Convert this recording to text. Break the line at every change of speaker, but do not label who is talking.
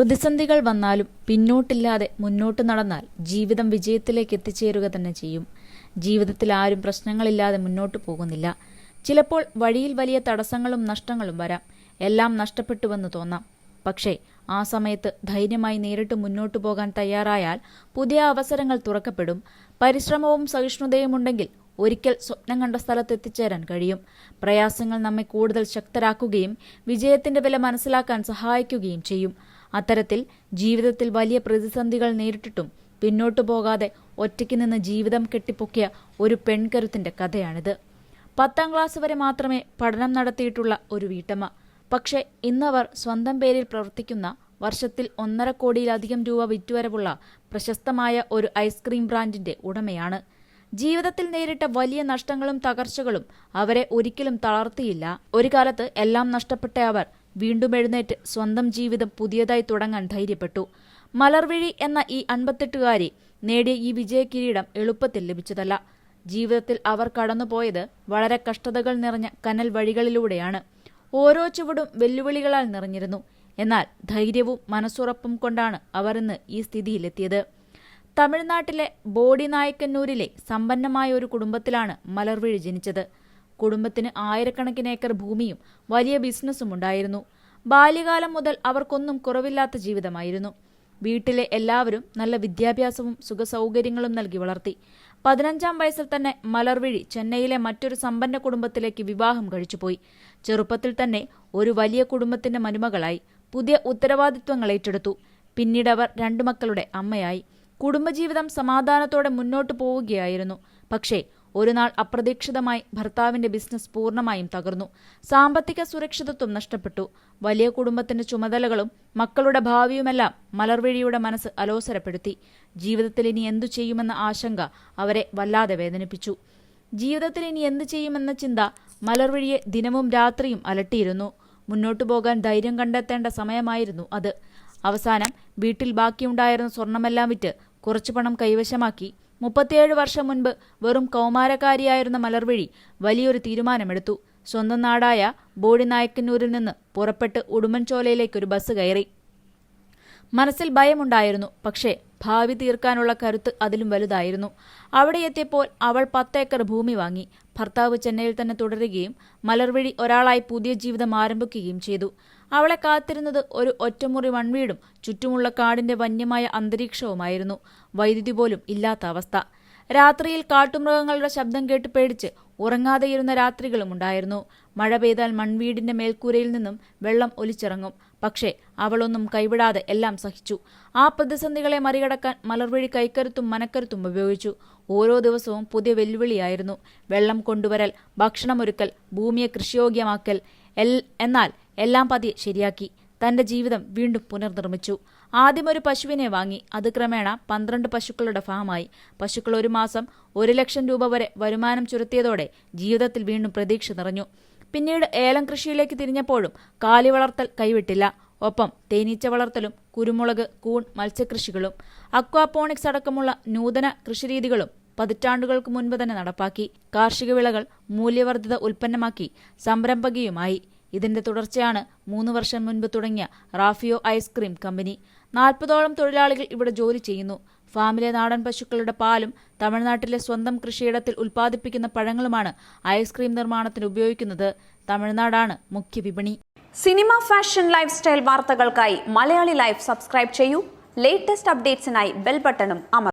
പ്രതിസന്ധികൾ വന്നാലും പിന്നോട്ടില്ലാതെ മുന്നോട്ട് നടന്നാൽ ജീവിതം വിജയത്തിലേക്ക് എത്തിച്ചേരുക തന്നെ ചെയ്യും. ജീവിതത്തിൽ ആരും പ്രശ്നങ്ങളില്ലാതെ മുന്നോട്ട് പോകുന്നില്ല. ചിലപ്പോൾ വഴിയിൽ വലിയ തടസ്സങ്ങളും നഷ്ടങ്ങളും വരാം. എല്ലാം നഷ്ടപ്പെട്ടുവെന്ന് തോന്നാം. പക്ഷേ ആ സമയത്ത് ധൈര്യമായി നേരിട്ട് മുന്നോട്ടു പോകാൻ തയ്യാറായാൽ പുതിയ അവസരങ്ങൾ തുറക്കപ്പെടും. പരിശ്രമവും സഹിഷ്ണുതയും ഉണ്ടെങ്കിൽ ഒരിക്കൽ സ്വപ്നം കണ്ട സ്ഥലത്ത് എത്തിച്ചേരാൻ കഴിയും. പ്രയാസങ്ങൾ നമ്മെ കൂടുതൽ ശക്തരാക്കുകയും വിജയത്തിന്റെ വില മനസ്സിലാക്കാൻ സഹായിക്കുകയും ചെയ്യും. അത്തരത്തിൽ ജീവിതത്തിൽ വലിയ പ്രതിസന്ധികൾ നേരിട്ടിട്ടും പിന്നോട്ടു പോകാതെ ഒറ്റയ്ക്ക് നിന്ന് ജീവിതം കെട്ടിപ്പൊക്കിയ ഒരു പെൺകരുത്തിന്റെ കഥയാണിത്. പത്താം ക്ലാസ് വരെ മാത്രമേ പഠനം നടത്തിയിട്ടുള്ള ഒരു വീട്ടമ്മ. പക്ഷേ ഇന്നവർ സ്വന്തം പേരിൽ പ്രവർത്തിക്കുന്ന വർഷത്തിൽ ഒന്നര കോടിയിലധികം രൂപ വിറ്റുവരവുള്ള പ്രശസ്തമായ ഒരു ഐസ്ക്രീം ബ്രാൻഡിന്റെ ഉടമയാണ്. ജീവിതത്തിൽ നേരിട്ട വലിയ നഷ്ടങ്ങളും തകർച്ചകളും അവരെ ഒരിക്കലും തളർത്തിയില്ല. ഒരു കാലത്ത് എല്ലാം നഷ്ടപ്പെട്ട അവർ വീണ്ടും എഴുന്നേറ്റ് സ്വന്തം ജീവിതം പുതിയതായി തുടങ്ങാൻ ധൈര്യപ്പെട്ടു. മലർവിഴി എന്ന ഈ അൻപത്തെട്ടുകാരി നേടിയ ഈ വിജയകിരീടം എളുപ്പത്തിൽ ലഭിച്ചതല്ല. ജീവിതത്തിൽ അവർ കടന്നുപോയത് വളരെ കഷ്ടതകൾ നിറഞ്ഞ കനൽ വഴികളിലൂടെയാണ്. ഓരോ ചുവടും വെല്ലുവിളികളാൽ നിറഞ്ഞിരുന്നു. എന്നാൽ ധൈര്യവും മനസ്സുറപ്പും കൊണ്ടാണ് അവർ ഇന്ന് ഈ സ്ഥിതിയിലെത്തിയത്. തമിഴ്നാട്ടിലെ ബോഡി നായക്കന്നൂരിലെ സമ്പന്നമായ ഒരു കുടുംബത്തിലാണ് മലർവിഴി ജനിച്ചത്. കുടുംബത്തിന് ആയിരക്കണക്കിന് ഏക്കർ ഭൂമിയും വലിയ ബിസിനസ്സും ഉണ്ടായിരുന്നു. ബാല്യകാലം മുതൽ അവർക്കൊന്നും കുറവില്ലാത്ത ജീവിതമായിരുന്നു. വീട്ടിലെ എല്ലാവരും നല്ല വിദ്യാഭ്യാസവും സുഖസൗകര്യങ്ങളും നൽകി വളർത്തി. പതിനഞ്ചാം വയസ്സിൽ തന്നെ മലർവിഴി ചെന്നൈയിലെ മറ്റൊരു സമ്പന്ന കുടുംബത്തിലേക്ക് വിവാഹം കഴിച്ചുപോയി. ചെറുപ്പത്തിൽ തന്നെ ഒരു വലിയ കുടുംബത്തിന്റെ മരുമകളായി പുതിയ ഉത്തരവാദിത്വങ്ങൾ ഏറ്റെടുത്തു. പിന്നീട് അവർ രണ്ടു മക്കളുടെ അമ്മയായി. കുടുംബജീവിതം സമാധാനത്തോടെ മുന്നോട്ടു പോവുകയായിരുന്നു. പക്ഷേ ഒരു നാൾ അപ്രതീക്ഷിതമായി ഭർത്താവിന്റെ ബിസിനസ് പൂർണമായും തകർന്നു. സാമ്പത്തിക സുരക്ഷിതത്വം നഷ്ടപ്പെട്ടു. വലിയ കുടുംബത്തിന്റെ ചുമതലകളും മക്കളുടെ ഭാവിയുമെല്ലാം മലർവിഴിയുടെ മനസ്സ് അലോസരപ്പെടുത്തി. ജീവിതത്തിൽ ഇനി എന്തു ചെയ്യുമെന്ന ആശങ്ക അവരെ വല്ലാതെ വേദനിപ്പിച്ചു. ജീവിതത്തിൽ ഇനി എന്തു ചെയ്യുമെന്ന ചിന്ത മലർവിഴിയെ ദിനവും രാത്രിയും അലട്ടിയിരുന്നു. മുന്നോട്ടു പോകാൻ ധൈര്യം കണ്ടെത്തേണ്ട സമയമായിരുന്നു അത്. അവസാനം വീട്ടിൽ ബാക്കിയുണ്ടായിരുന്ന സ്വർണമെല്ലാം വിറ്റ് കുറച്ചു പണം കൈവശമാക്കി. മുപ്പത്തിയേഴ് വർഷം മുൻപ് വെറും കൗമാരക്കാരിയായിരുന്ന മലർവഴി വലിയൊരു തീരുമാനമെടുത്തു. സ്വന്തം നാടായ ബോഡിനായക്കന്നൂരിൽ നിന്ന് പുറപ്പെട്ട് ഉടുമ്പൻചോലയിലേക്ക് ഒരു ബസ് കയറി. മനസ്സിൽ ഭയമുണ്ടായിരുന്നു. പക്ഷേ ഭാവി തീർക്കാനുള്ള കരുത്ത് അതിലും വലുതായിരുന്നു. അവിടെ എത്തിയപ്പോൾ അവൾ പത്തേക്കർ ഭൂമി വാങ്ങി. ഭർത്താവ് ചെന്നൈയിൽ തന്നെ തുടരുകയും മലർവഴി ഒരാളായി പുതിയ ജീവിതം ആരംഭിക്കുകയും ചെയ്തു. അവളെ കാത്തിരുന്നത് ഒരു ഒറ്റമുറി മൺവീടും ചുറ്റുമുള്ള കാടിന്റെ വന്യമായ അന്തരീക്ഷവുമായിരുന്നു. വൈദ്യുതി പോലും ഇല്ലാത്ത അവസ്ഥ. രാത്രിയിൽ കാട്ടുമൃഗങ്ങളുടെ ശബ്ദം കേട്ട് പേടിച്ച് ഉറങ്ങാതെയിരുന്ന രാത്രികളും ഉണ്ടായിരുന്നു. മഴ പെയ്താൽ മൺവീടിന്റെ മേൽക്കൂരയിൽ നിന്നും വെള്ളം ഒലിച്ചിറങ്ങും. പക്ഷേ അവളൊന്നും കൈവിടാതെ എല്ലാം സഹിച്ചു. ആ പ്രതിസന്ധികളെ മറികടക്കാൻ മലർവഴി കൈക്കരുത്തും മനക്കരുത്തും ഉപയോഗിച്ചു. ഓരോ ദിവസവും പുതിയ വെല്ലുവിളിയായിരുന്നു. വെള്ളം കൊണ്ടുവരൽ ഭക്ഷണമൊരുക്കൽ ഭൂമിയെ കൃഷിയോഗ്യമാക്കൽ എൽ എന്നാൽ എല്ലാം പതിയെ ശരിയാക്കി. തന്റെ ജീവിതം വീണ്ടും പുനർനിർമ്മിച്ചു. ആദ്യം ഒരു പശുവിനെ വാങ്ങി. അത് ക്രമേണ പന്ത്രണ്ട് പശുക്കളുടെ ഫാമായി. പശുക്കൾ ഒരു മാസം ഒരു ലക്ഷം രൂപ വരെ വരുമാനം ചുരുത്തിയതോടെ ജീവിതത്തിൽ വീണ്ടും പ്രതീക്ഷ നിറഞ്ഞു. പിന്നീട് ഏലം കൃഷിയിലേക്ക് തിരിഞ്ഞപ്പോഴും കാലി വളർത്തൽ കൈവിട്ടില്ല. ഒപ്പം തേനീച്ച വളർത്തലും കുരുമുളക് കൂൺ മത്സ്യകൃഷികളും അക്വാപോണിക്സ് അടക്കമുള്ള നൂതന കൃഷിരീതികളും പതിറ്റാണ്ടുകൾക്ക് മുൻപ് തന്നെ നടപ്പാക്കി. കാർഷിക വിളകൾ മൂല്യവർദ്ധിത ഉൽപ്പന്നമാക്കി സംരംഭകയുമായി. ഇതിന്റെ തുടർച്ചയാണ് മൂന്ന് വർഷം മുൻപ് തുടങ്ങിയ റാഫിയോ ഐസ്ക്രീം കമ്പനി. നാൽപ്പതോളം തൊഴിലാളികൾ ഇവിടെ ജോലി ചെയ്യുന്നു. ഫാമിലെ നാടൻ പശുക്കളുടെ പാലും തമിഴ്നാട്ടിലെ സ്വന്തം കൃഷിയിടത്തിൽ ഉൽപ്പാദിപ്പിക്കുന്ന പഴങ്ങളുമാണ് ഐസ്ക്രീം നിർമ്മാണത്തിന് ഉപയോഗിക്കുന്നത്. തമിഴ്നാടാണ് മുഖ്യ വിപണി.
സിനിമ ഫാഷൻ ലൈഫ് സ്റ്റൈൽ വാർത്തകൾക്കായി മലയാളി ലൈഫ് സബ്സ്ക്രൈബ് ചെയ്യൂ. ലേറ്റസ്റ്റ് അപ്ഡേറ്റ്സിനായി ബെൽ ബട്ടണും അമർ